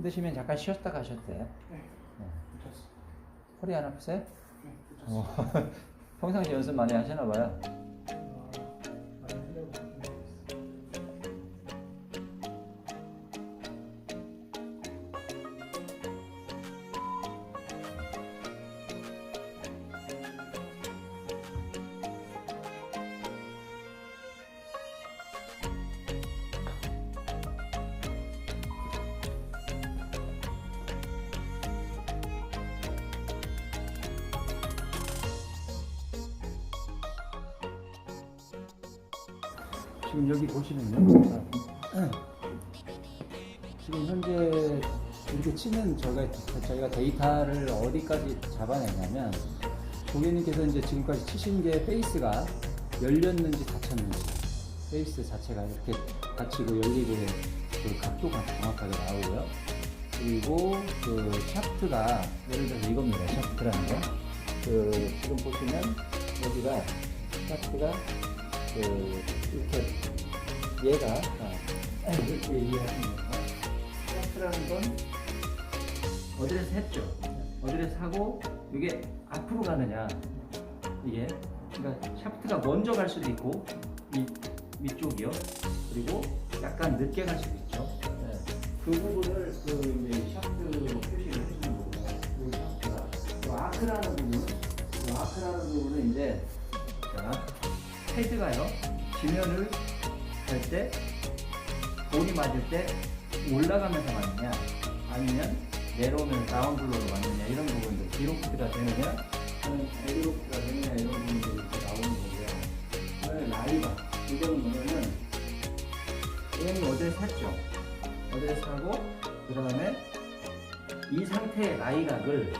힘드시면 잠깐 쉬었다 가셔도 돼요. 네. 네. 허리 안 아프세요? 네. 어. 평상시 연습 많이 하시나 봐요. 지금 여기 보시면요. 지금 현재 이렇게 치는 저희가, 저희가 데이터를 어디까지 잡아내냐면 고객님께서 이제 지금까지 치신 게 페이스가 열렸는지 닫혔는지 페이스 자체가 이렇게 닫히고 열리고 그 각도가 정확하게 나오고요. 그리고 그 샤프트가 예를 들어서 이겁니다. 샤프트라는 거. 그 지금 보시면 여기가 샤프트가 그 이렇게 얘가 아, 이렇게 이해하시면 돼요. 샤프트라는 건 어디에서 했죠. 어디에서 하고 이게 앞으로 가느냐 이게 그러니까 샤프트가 먼저 갈 수도 있고 이 위쪽이요. 그리고 약간 늦게 갈 수도 있죠. 네. 그 부분을 그 이제 샤프트 표시를 해주는 거고요. 그 샤프트가 그 아크라는 부분, 그 아크라는 부분은 이제 자 헤드가요. 지면을 할때 볼이 맞을 때 올라가면서 맞느냐 아니면 내려오면 다운블로로 맞느냐 이런 부분들 디로프트가 되느냐 아니면 에드로프트가 되느냐 이런 부분들이 이렇게 나오는 거고요. 그다음에 라이가 이거는 뭐냐면 얘는 어디에 샀죠? 어디에 사고 그 다음에 이 상태의 라이각을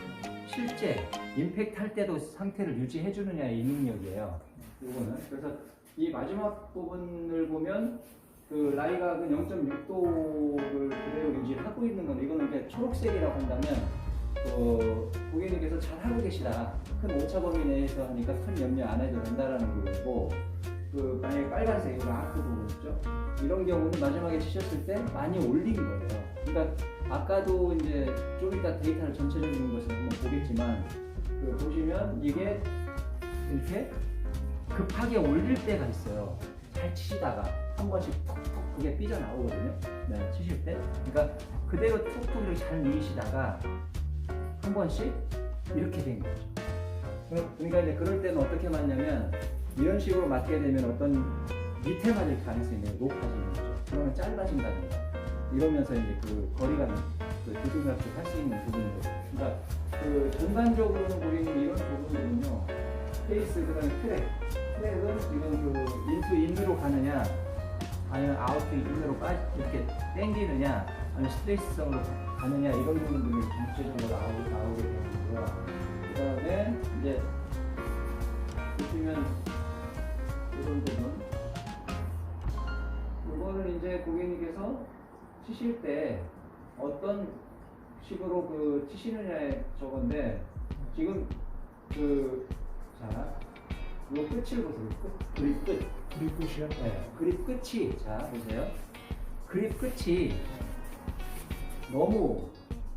실제 임팩트 할 때도 상태를 유지해 주느냐의 이 능력이에요. 이거는. 그래서 이 마지막 부분을 보면 그 라이각은 0.6도를 그대로 유지하고 있는 건데 이거는 이제 초록색이라고 한다면 그 고객님께서 잘 하고 계시다. 큰 오차 범위 내에서 하니까 큰 염려 안 해도 된다라는 거고 그 만약에 빨간색 이거 아크 부분 있죠? 이런 경우는 마지막에 치셨을 때 많이 올린 거예요. 그러니까 아까도 이제 좀 이따 데이터를 전체적인 것을 한번 보겠지만 그 보시면 이게 이렇게 급하게 올릴 때가 있어요. 잘 치시다가 한 번씩 툭툭 그게 삐져 나오거든요. 네, 치실 때. 그러니까 그대로 툭툭 이렇게 잘 누이시다가 한 번씩 이렇게 된 거죠. 그러- 그러니까 이제 그럴 때는 어떻게 맞냐면 이런 식으로 맞게 되면 어떤 밑에 맞을 가능성이 높아지는 거죠. 그러면 짧아진다든가 이러면서 이제 그 거리가 그 두들갑질 할수 있는 부분들. 그러니까 그 전반적으로는 보이는 이런 부분들은요. 페이스 그다음에 트랙. 트랙은 지금 그 인투 인으로 가느냐 아니면 아웃투 인으로 빠 이렇게 당기느냐 아니면 스트레이트성으로 가느냐 이런 부분들이 전체적으로 나오게 나오게 되고요. 그다음에 이제 보시면 이런 부분 이거는 이제 고객님께서 치실 때 어떤 식으로 그 치시느냐의 저건데 지금 그 자요 끝을 보세요. 끝 그립 끝. 그립 끝이요? 네, 그립 끝이 자 보세요. 그립 끝이 너무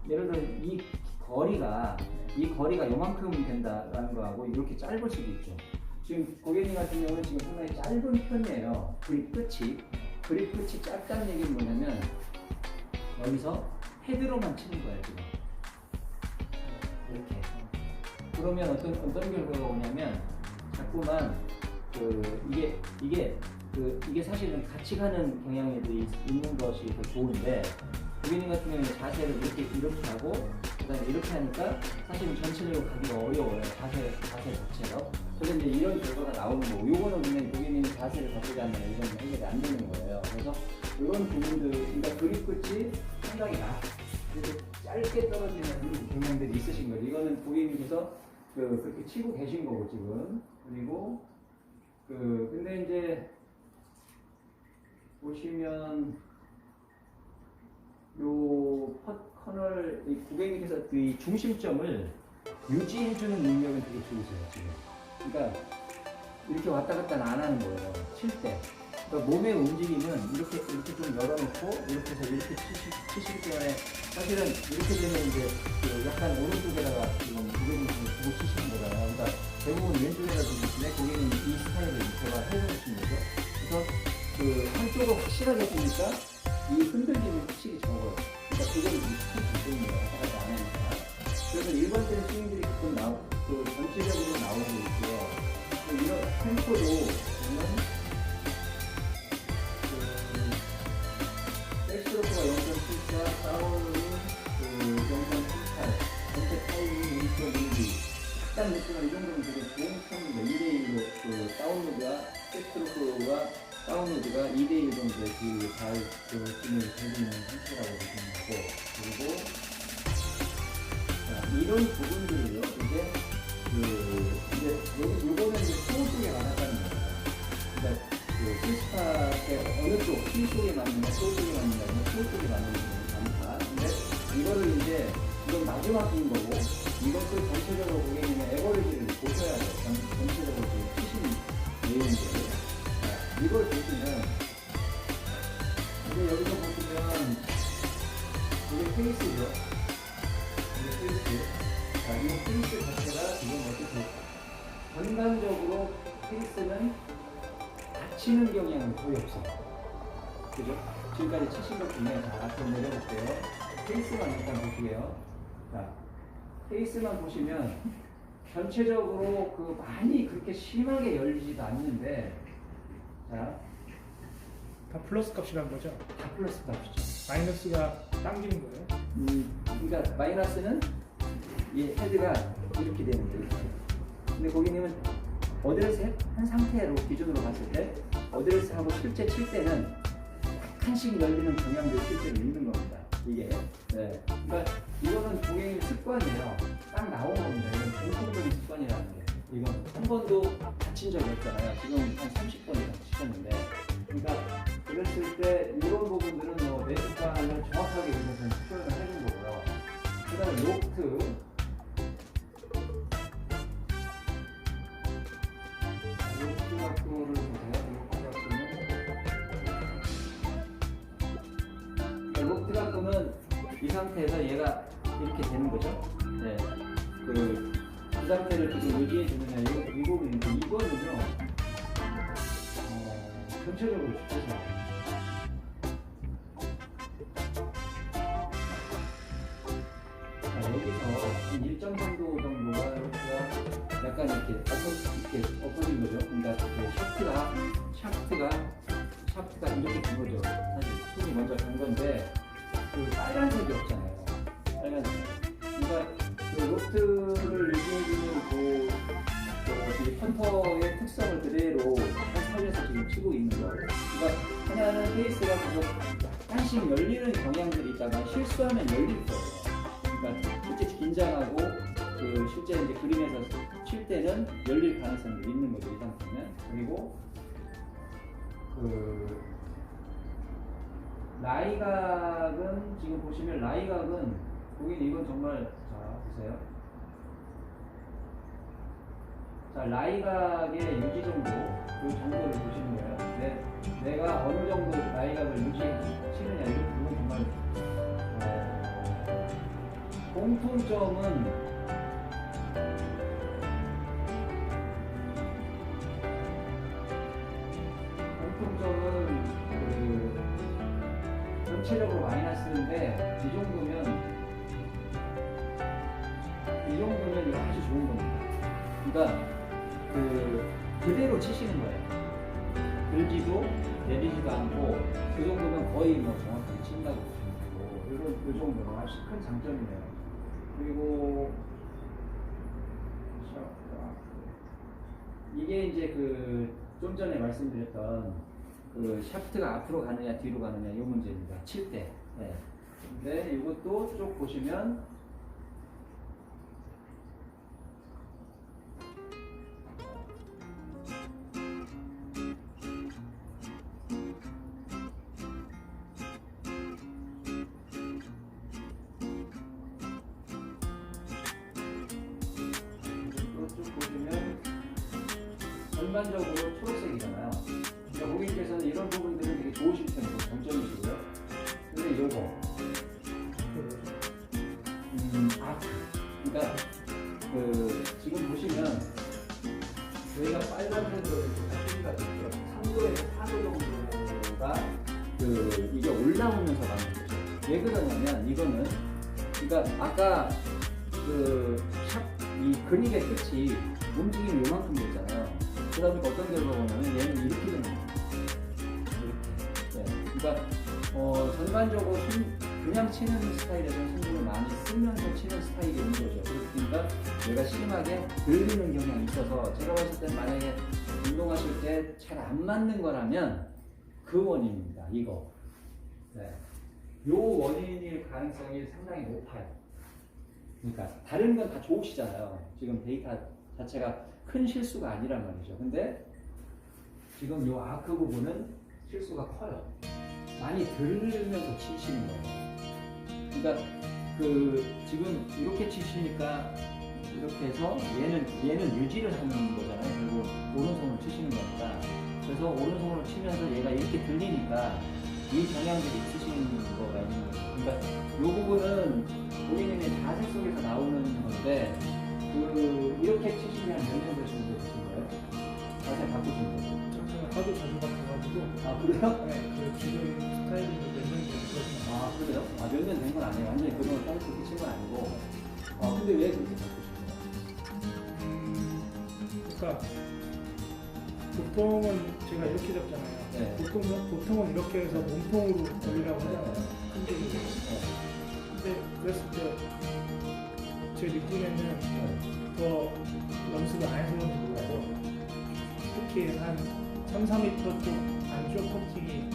예를 들어 이 거리가 이 거리가 요만큼 된다라는 거하고 이렇게 짧을 수도 있죠. 지금 고객님 같은 경우는 지금 상당히 짧은 편이에요. 그립 끝이 그립 끝이 짧다는 얘기는 뭐냐면 여기서 헤드로만 치는 거예요 지금 이렇게 그러면 어떤 어떤 결과가 오냐면 자꾸만 그 이게 이게 그 이게 사실은 같이 가는 경향에도 있- 있는 것이 더 좋은데 고객님 같은 경우는 자세를 이렇게 이렇게 하고 그다음에 이렇게 하니까 사실은 전체적으로 가기가 어려워요. 자세 자세 자체로 그래서 이제 이런 결과가 나오는 거고 요거는 그냥 고객님이 자세를 바꾸지 않으면 이건 해결이 안 되는 거예요. 그래서 이런 부분들 그러니까 그립 끝이 상당히 나 짧게 떨어지는 경향들이 있으신 거죠 이거는 고객님께서 그 그렇게 치고 계신 거고 지금 그리고 그 근데 이제 보시면 요 컷, 커널 이 고객님께서 이 중심점을 유지해주는 능력은 되게 좋으세요 지금. 그러니까 이렇게 왔다 갔다 안 하는 거예요 칠 때. 그러니까 몸의 움직임은 이렇게 이렇게 좀 열어놓고 이렇게 해서 이렇게 치시, 치시기 때문에 사실은 이렇게 되면 이제 그 약간 오른쪽에다가 지금 무게 중심을 두고 치시는 거잖아요. 그러니까 대부분 왼쪽에다 두시는데 고객님 이 스타일을 제가 해주신 거죠. 그래서 그 한쪽은 확실하게 보니까 이 흔들림이 확실히 적어요. 그러니까 그건 큰 장점이에요. 하나도 안 하니까. 그래서 일반 때는 스윙들이 가끔 나오, 그 전체적으로 나오고 있고요. 또 이런 템포도 보면 그 백스로프가 0.74, 다운이 그 0.78, 전체 타임이 1.12. 약간 느낌은 이 정도면 좋은 편인데 2대1로 그 다운로드가 백스로프가 다운로드가 2대1 정도의 그 잘그 진을 해주는 상태라고 보시면 되고 그리고 자, 이런 부분 전반적으로 페이스는 다치는 경향은 거의 없어요. 그죠? 지금까지 치신 것 중에 자, 앞으로 내려볼게요. 페이스만 일단 보시게요. 자, 페이스만 보시면 전체적으로 그 많이 그렇게 심하게 열리지도 않는데 자, 다 플러스 값이란 거죠? 다 플러스 값이죠. 마이너스가 당기는 거예요? 음, 그러니까 마이너스는 이 헤드가 이렇게 되는 거예요. 근데 고객님은 어드레스 한 상태로 기준으로 봤을 때 어드레스 하고 실제 칠 때는 약간씩 열리는 경향도 실제로 있는 겁니다. 이게. 네. 그러니까 이거는 고객님 습관이에요. 딱 나온 겁니다. 이건 공통적인 습관이라는 게. 이건 한 번도 다친 적이 없잖아요. 지금 한 30번 이상 치셨는데. 그러니까 그랬을 때 이런 부분들은 뭐내 습관을 정확하게 여기서 표현을 해준 거고요. 그 다음에. 로프트 상태에서 얘가 이렇게 되는 거죠. 네. 그, 그 상태를 지금 유지해 주느냐, 이, 이 부분인데, 이거는요, 어, 전체적으로. 자, 그 로프트를 유지해주는 그, 그, 이 컨터의 특성을 그대로 잘 살려서 지금 치고 있는 거예요. 그러니까 하나는 페이스가 계속 약간씩 열리는 경향들이 있다가 실수하면 열릴 거예요. 그러니까 실제 긴장하고 그 실제 이제 그림에서 칠 때는 열릴 가능성이 있는 거죠 이 상태는 그리고 그 라이각은 지금 보시면 라이각은 고객님 이건 정말 자 보세요 자 라이각의 유지 정도 그 정도를 보시는 거예요. 내, 내가 어느 정도 라이각을 이거 그건 정말 어, 공통점은 공통점은 그 전체적으로 마이너스인데 이 정도면 이 정도면 이거 아주 좋은 겁니다. 그러니까 그 그대로 치시는 거예요. 들지도 내리지도 않고 그 정도면 거의 뭐 정확하게 친다고 보시면 되고 이런 그 정도는 아주 큰 장점이네요. 그리고 이게 이제 그 좀 전에 말씀드렸던 그 샤프트가 앞으로 가느냐 뒤로 가느냐 이 문제입니다. 칠 때. 네. 근데 이것도 쭉 보시면 전반적으로 초록색이잖아요. 그러니까 고객님께서는 이런 부분들은 되게 좋으실 텐데 장점이시고요. 근데 뭐죠? 음, 아, 그러니까 그 지금 보시면 저희가 빨간색으로 이렇게 표시가 됐죠. 3도에서 4도 정도가 그 이게 올라오면서 가는 거죠. 왜 그러냐면 이거는 그러니까 아까 그 샵 이 근육의 끝이 움직임이 요만큼 되잖아요. 보니까 어떤 결과가 오냐면 얘는 이렇게 되는 거예요. 이렇게. 네. 그러니까 어, 전반적으로 손, 그냥 치는 스타일에서는 손을 많이 쓰면서 치는 스타일이 온 거죠. 그러니까 얘가 심하게 들리는 경향이 있어서 제가 봤을 때는 만약에 운동하실 때 잘 안 맞는 거라면 그 원인입니다. 이거. 네. 요 원인일 가능성이 상당히 높아요. 그러니까 다른 건 다 좋으시잖아요. 지금 데이터 자체가 큰 실수가 아니란 말이죠. 근데 지금 요 아크 부분은 실수가 커요. 많이 들으면서 치시는 거예요. 그러니까 그 지금 이렇게 치시니까 이렇게 해서 얘는 얘는 유지를 하는 거잖아요. 그리고 오른손으로 치시는 거니까 그래서 오른손으로 치면서 얘가 이렇게 들리니까 이 경향들이 있으신 거가 있는 거예요. 그러니까 이 부분은 고객님의 자세 속에서 나오는 건데 그 이렇게 치시면 몇년 되시는 되신 거예요? 자세 바꾸신 거예요? 제가 하도 자주 바꿔가지고 아 그래요? 네, 그 지금 스타일이 몇년 됐거든요. 아 그래요? 아 몇 년 된 건 아니에요. 완전히 그동안 따로 그렇게 친건 아니고. 아 근데 왜 그렇게 바꾸신 거예요? 음, 그러니까 보통은 제가 이렇게 잡잖아요. 네. 보통은, 보통은 이렇게 해서 몸통으로 돌리라고 네. 하잖아요. 근데 이게 근데 그랬을 때 제 느낌에는 네. 더 연습을 안 해서 그런지 몰라도 특히 한 3, 4m 쪽 안쪽 커팅이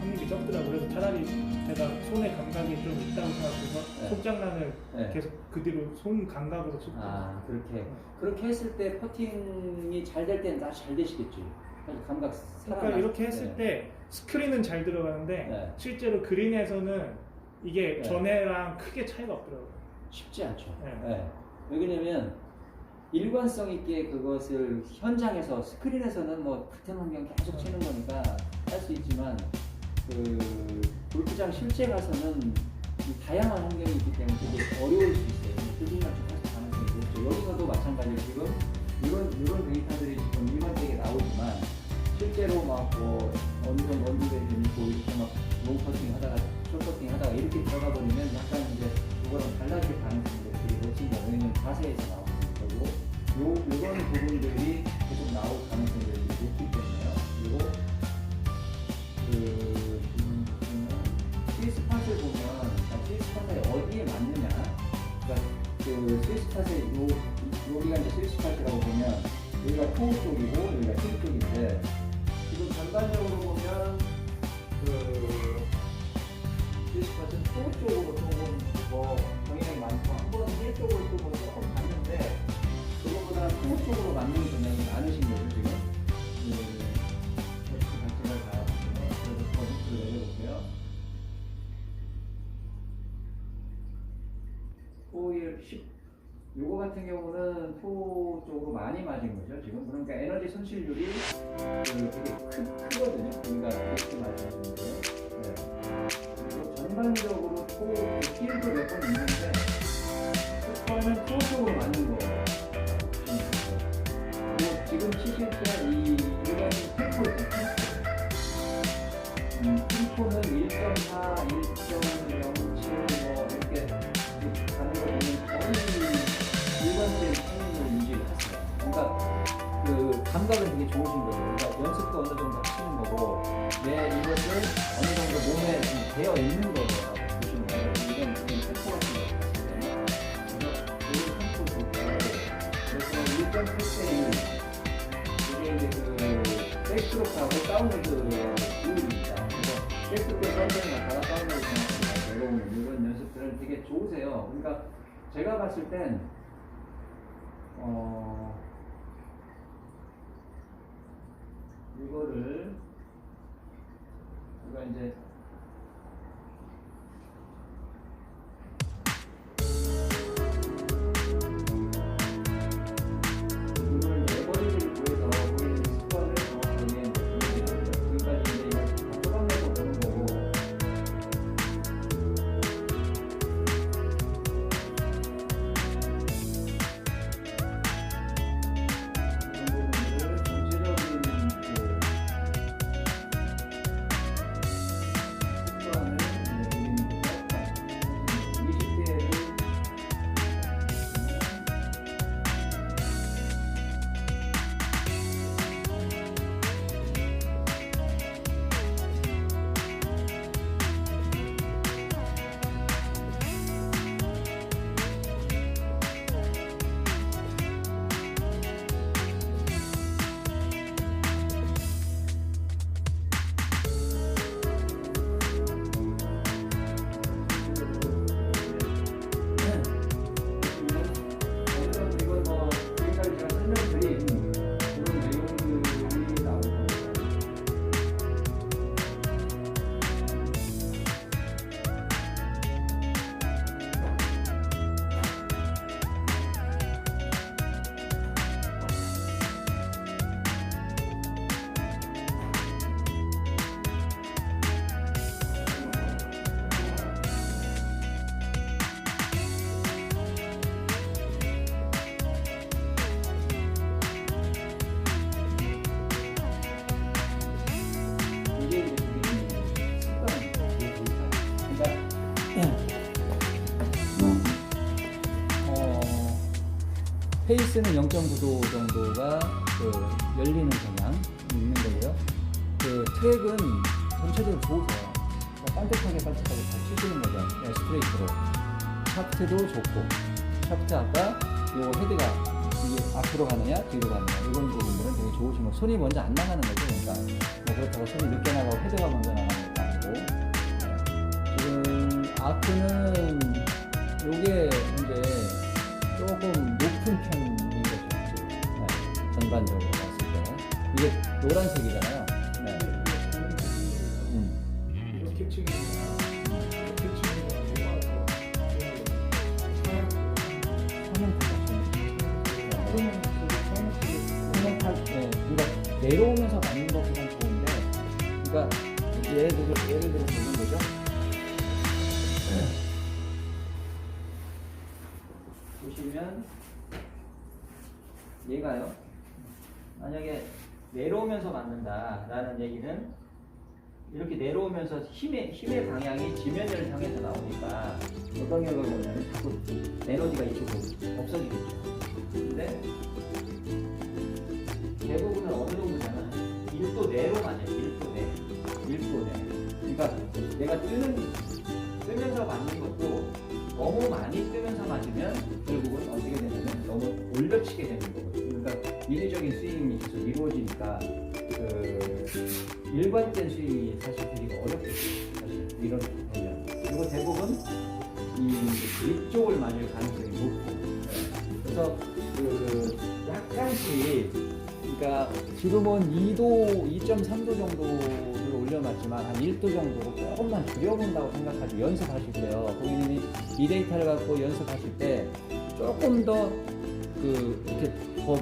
확률이 적더라고요. 그래서 차라리 제가 손의 감각이 좀 있다고 생각해서 네. 속장난을 네. 계속 그 뒤로 손 감각으로 쳤고 아 그렇게 그렇게 했을 때 퍼팅이 잘 될 때는 다잘 되시겠지. 사실 감각. 그러니까 이렇게 했을 때 스크린은 잘 들어가는데 네. 실제로 그린에서는 이게 네. 전에랑 크게 차이가 없더라고요. 쉽지 않죠. 네. 네. 왜냐면 일관성 있게 그것을 현장에서 스크린에서는 뭐 같은 환경 계속 치는 거니까 할 수 있지만 그 골프장 실제 가서는 이 다양한 환경이 있기 때문에 되게 어려울 수 있어요. 틀린 맞춤 할 가능성이 있죠. 여기서도 마찬가지로 지금 이런 이런 데이터들이 지금 일반적에 나오지만 실제로 막뭐 어느 정도 원두대도 있고 이렇게 막 롱 커팅 하다가 숏 커팅 하다가 이렇게 들어가 버리면 약간 이제 그거랑 달라질 가능성이 되게 거예요. 왜냐면 자세에서 나오는 거고 요 이런 부분들이 계속 나올 가능성이 높기 때문에요. 그리고 그 지금 보면 스위스팟을 보면 아, 스위스팟에 어디에 맞느냐 그러니까 그 스위스팟에 요 여기가 이제 스위스팟이라고 보면 여기가 코어 쪽이고 여기가 힐 쪽인데 지금 전반적으로 보면 그 스위스팟은 코어 쪽으로 조금 뭐 경향이 많고 한번 힐 쪽으로 또뭐 조금 갔는데 그거보다 코어 쪽으로 맞는 경향이 많으신 거죠 지금? 그 발전을 되는데 그래서 포인트를 내려볼게요. 토일 10 요거 같은 경우는 토 쪽으로 많이 맞은 거죠 지금? 그러니까 에너지 손실률이 그 되게 크, 크거든요. 우리가 이렇게 맞은 건데요. 네. 전반적으로 토 필도 몇 번 있는데 토 쪽으로 페이스는 0.9도 정도가 그 열리는 경향이 있는 거고요. 그 트랙은 전체적으로 좋으세요. 뭐 반듯하게 반듯하게 잘 치시는 거죠. 네, 스트레이트로. 샤프트도 좋고, 샤프트 아까 요 헤드가 이게 앞으로 가느냐 뒤로 가느냐 이런 부분들은 되게 좋으신 거. 손이 먼저 안 나가는 거죠. 그러니까 뭐 그렇다고 손이 늦게 나가고 헤드가 먼저 나가는 것도 아니고. 네. 지금 아크는 요게 이제 조금 높은 편인 거죠. 네, 전반적으로 봤을 때 이게 노란색이잖아요. 네. 음. 이렇게 치는 거나 이렇게 치는 거나 화면 보시면 그러면 그 화면 팔 네, 그러니까 내려오면서 맞는 것보단 좋은데, 그러니까 예를 들어 예를 들어서 맞는다라는 얘기는 이렇게 내려오면서 힘의 힘의 방향이 지면을 향해서 나오니까 어떤 결과가 오냐면 자꾸 에너지가 이쪽으로 없어지겠죠. 근데 대부분은 어느 정도냐면 1도 내로 맞아요. 1도 내. 1도 내. 그러니까 내가 뜨는 뜨면서 맞는 것도 너무 많이 뜨면서 맞으면 결국은 어떻게 되냐면 너무 올려치게 되는 거거든요. 그러니까 인위적인 스윙이 계속 이루어지니까 그 일관된 스윙이 사실 되게 어렵겠죠. 사실 이런 보면 그리고 대부분 이 이쪽을 맞을 가능성이 높고 네. 그래서 그 약간씩 그러니까 지금은 2도 2.3도 정도를 올려놨지만 한 1도 정도로 조금만 줄여본다고 생각하죠 연습하실 때요 고객님이 이 데이터를 갖고 연습하실 때 조금 더그 이렇게 더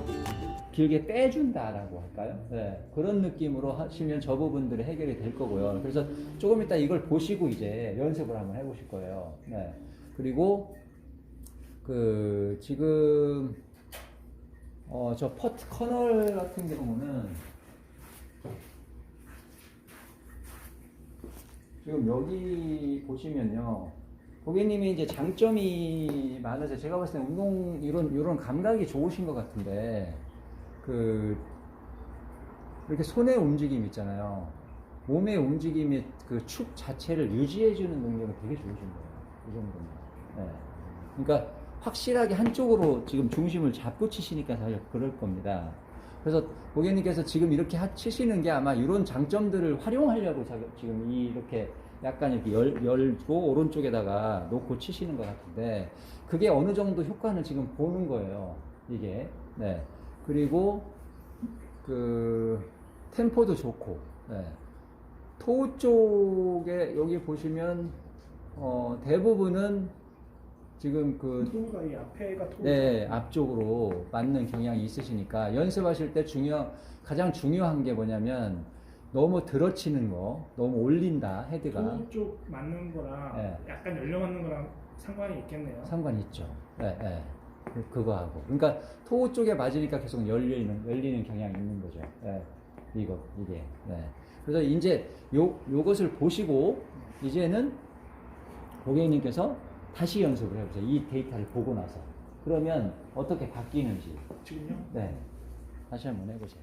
길게 빼준다라고 할까요? 네, 그런 느낌으로 하시면 저 부분들이 해결이 될 거고요. 그래서 조금 이따 이걸 보시고 이제 연습을 한번 해보실 거예요. 네. 그리고 그 지금 어 저 퍼트 커널 같은 경우는 지금 여기 보시면요. 고객님이 이제 장점이 많으세요. 제가 봤을 때 운동 이런 이런 감각이 좋으신 것 같은데 그 이렇게 손의 움직임 있잖아요. 몸의 움직임의 그축 자체를 유지해주는 능력이 되게 좋으신 거예요. 이 정도면. 네. 그러니까 확실하게 한쪽으로 지금 중심을 잡고 치시니까 사실 그럴 겁니다. 그래서 고객님께서 지금 이렇게 하- 치시는 게 아마 이런 장점들을 활용하려고 자- 지금 이- 이렇게 약간 이렇게 열, 열고 오른쪽에다가 놓고 치시는 것 같은데 그게 어느 정도 효과는 지금 보는 거예요. 이게. 네. 그리고 그 템포도 좋고. 네. 토 쪽에 여기 보시면 어, 대부분은 지금 그 토가 이 앞에가 토. 네, 앞쪽으로 맞는 경향이 있으시니까 연습하실 때 중요 가장 중요한 게 뭐냐면 너무 들어치는 거, 너무 올린다 헤드가 토쪽 맞는 거랑 네. 약간 열려 맞는 거랑 상관이 있겠네요. 상관이 있죠. 네, 네. 그- 그거 하고. 그러니까 토 쪽에 맞으니까 계속 열리는 열리는 경향이 있는 거죠. 네. 이거 이게. 네. 그래서 이제 요 요것을 보시고 이제는 고객님께서 다시 연습을 해보세요. 이 데이터를 보고 나서 그러면 어떻게 바뀌는지. 지금요? 네. 다시 한번 해보세요.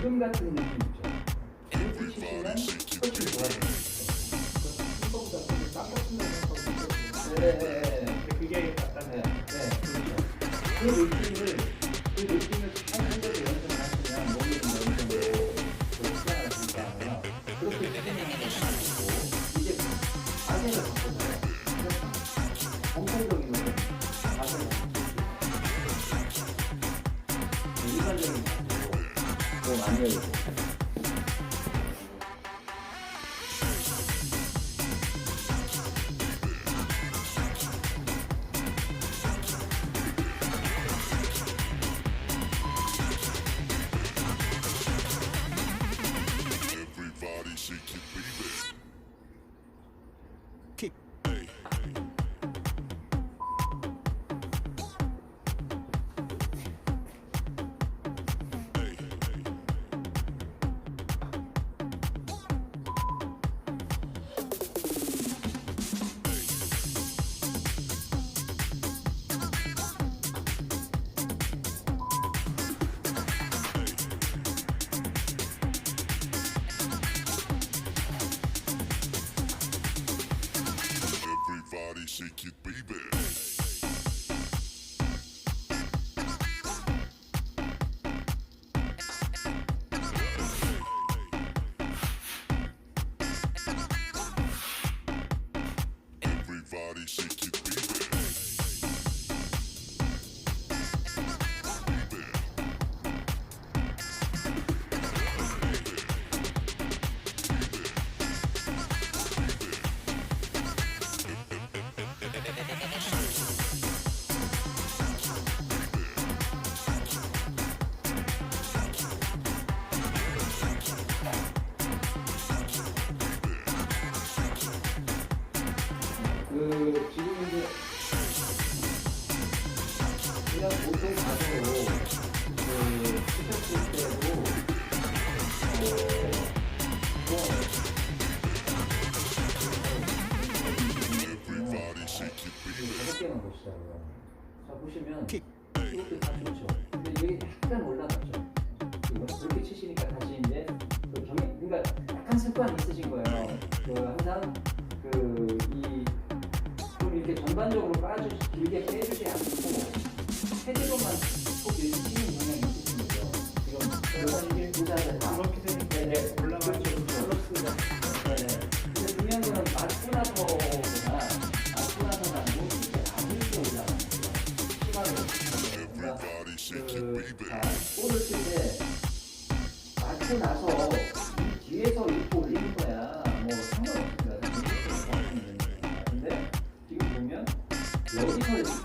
지금 같은 느낌 있죠. 이렇게 치시면 네, 네, 네. 그게 약간 네. 네. 그- 그- 있잖아요. 자 보시면 이렇게 다 좋죠. 근데 여기 약간 올라갔죠. 그렇게 치시니까 다시 이제 그 경이 그러니까 약간 습관이 있으신 거예요. 그 항상 그이좀 이렇게 전반적으로 빠져 길게 빼주지 않고 헤드로만 꼭 이렇게 치는 경향이 있으신 거죠. 뭐 지금 그런 네, 네. 그렇죠, 그렇죠. 게 부자들 다 이렇게 되니까 올라가죠. 그렇습니다. 네, 네. 근데 중요한 거는 맞고 나서 그, 자, 볼을 칠때 맞고 나서 뒤에서 입고 올리는 거야. 뭐 상관없습니다. 근데 지금 보면 여기서